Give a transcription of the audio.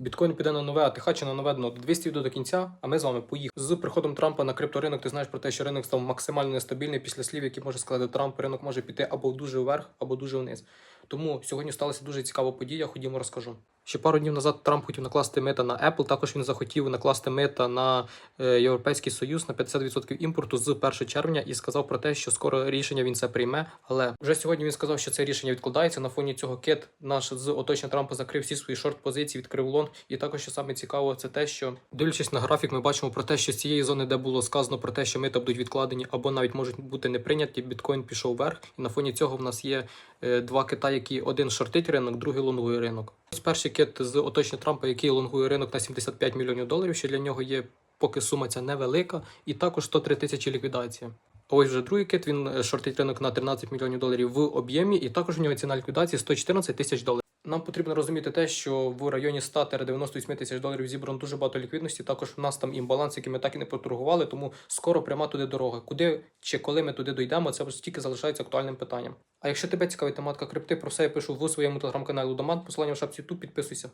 Біткоін піде на нове АТХ чи на нове дно. 200 відео до кінця, а ми з вами поїхали. З приходом Трампа на крипторинок ти знаєш про те, що ринок став максимально нестабільний після слів, які може сказати Трамп. Ринок може піти або дуже вверх, або дуже вниз. Тому сьогодні сталася дуже цікава подія. Ходімо, розкажу. Ще пару днів назад Трамп хотів накласти мита на Apple. Також він захотів накласти мита на е, Європейський Союз на 50% імпорту з 1 червня і сказав про те, що скоро рішення він це прийме. Але вже сьогодні він сказав, що це рішення відкладається. На фоні цього кит наш з оточення Трампа закрив всі свої шорт позиції, відкрив лонг. І також що саме цікаво, це те, що дивлячись на графік, ми бачимо про те, що з цієї зони, де було сказано про те, що мита будуть відкладені або навіть можуть бути не прийняті, біткоін пішов вверх. І на фоні цього в нас є е, два кита, які один шортить ринок, другий лонгує ринок. Ось перший кит з оточення Трампа, який лонгує ринок на 75 мільйонів доларів, що для нього є поки сума ця невелика, і також 103 тисячі ліквідація. А ось вже другий кит, він шортить ринок на 13 мільйонів доларів в об'ємі, і також у нього ціна ліквідації 114 тисяч доларів. Нам потрібно розуміти те, що в районі 100-98 тисяч доларів зібрано дуже багато ліквідності. Також в нас там імбаланс, який ми так і не поторгували, тому скоро пряма туди дорога. Куди чи коли ми туди дійдемо, це тільки залишається актуальним питанням. А якщо тебе цікавить тематика крипти, про все я пишу в своєму телеграм-каналі Лудоман, посилання в шапці тут, підписуйся.